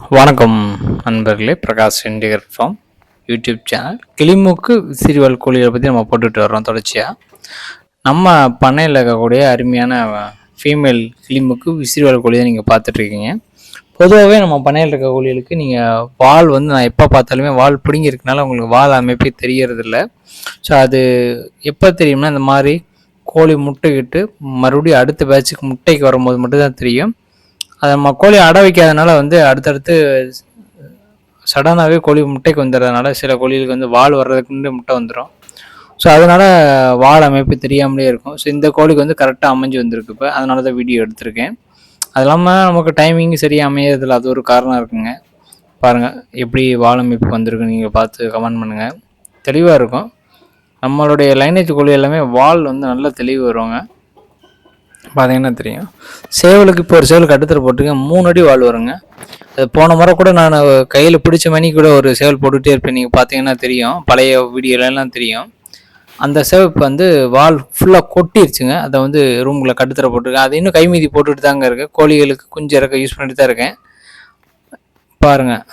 வணக்கம் நண்பர்களே பிரகாஷ் இண்டிகர் ஃபார்ம் யூடியூப் சேனல். கிளிமூக்கு சிறுவல் கோழிகளை பற்றி நம்ம போட்டுட்டு வர்றோம் தொடர்ச்சியாக நம்ம பண்ணையில் இருக்கக்கூடிய அருமையான ஃபீமேல் கிளிமுக்கு விசிறிவால் கோழி தான் நீங்கள் பார்த்துட்ருக்கீங்க பொதுவாகவே நம்ம பண்ணையில் இருக்க கோழிகளுக்கு நீங்கள் வால் வந்து நான் எப்போ பார்த்தாலுமே வால் பிடுங்கிருக்கனால உங்களுக்கு வால் அமைப்பே தெரியறதில்ல. ஸோ அது எப்போ தெரியும்னா இந்த மாதிரி கோழி முட்டைக்கிட்டு மறுபடியும் அடுத்த பேட்சுக்கு முட்டைக்கு வரும்போது மட்டும்தான் தெரியும். அதை நம்ம கோழி அடை வைக்காதனால வந்து அடுத்தடுத்து சடனாகவே கோழி முட்டைக்கு வந்துடுறதுனால சில கோழிகளுக்கு வந்து வால் வர்றதுக்கு முன்னாடி முட்டை வந்துடும் ஸோ அதனால் வால் அமைப்பு தெரியாமலே இருக்கும். ஸோ இந்த கோழிக்கு வந்து கரெக்டாக அமைஞ்சு வந்திருக்கு இப்போ. அதனால தான் வீடியோ எடுத்திருக்கேன். அது இல்லாமல் நமக்கு டைமிங் சரியாக அமையறதில்ல. அது ஒரு காரணம் இருக்குங்க. பாருங்கள் எப்படி வால் அமைப்பு வந்திருக்கு நீங்கள் பார்த்து கமெண்ட் பண்ணுங்கள் தெளிவாக இருக்கும். நம்மளுடைய லைனேஜ் கோழி எல்லாமே வால் வந்து நல்லா தெளிவு வருவாங்க. பார்த்தீங்கன்னா தெரியும். சேவலுக்கு இப்போ ஒரு சேவலுக்கு கட்டுத்தர போட்டிருக்கேன். மூணு அடி வால் வருங்க. அது போன முறை கூட நான் கையில் பிடிச்ச மணி கூட ஒரு சேவல் போட்டுகிட்டே இருப்பேன். நீங்கள் பார்த்தீங்கன்னா தெரியும். பழைய வீடியோலலாம் தெரியும். அந்த சேவப்பு வந்து வால் ஃபுல்லாக கொட்டிருச்சுங்க. அதை வந்து ரூமில் கட்டுத்தர போட்டிருக்கேன். அது இன்னும் கைமீதி போட்டுட்டு தாங்க இருக்கு கோழிகளுக்கு குஞ்சு இறக்க யூஸ் பண்ணிட்டு தான் இருக்கேன். பாருங்கள்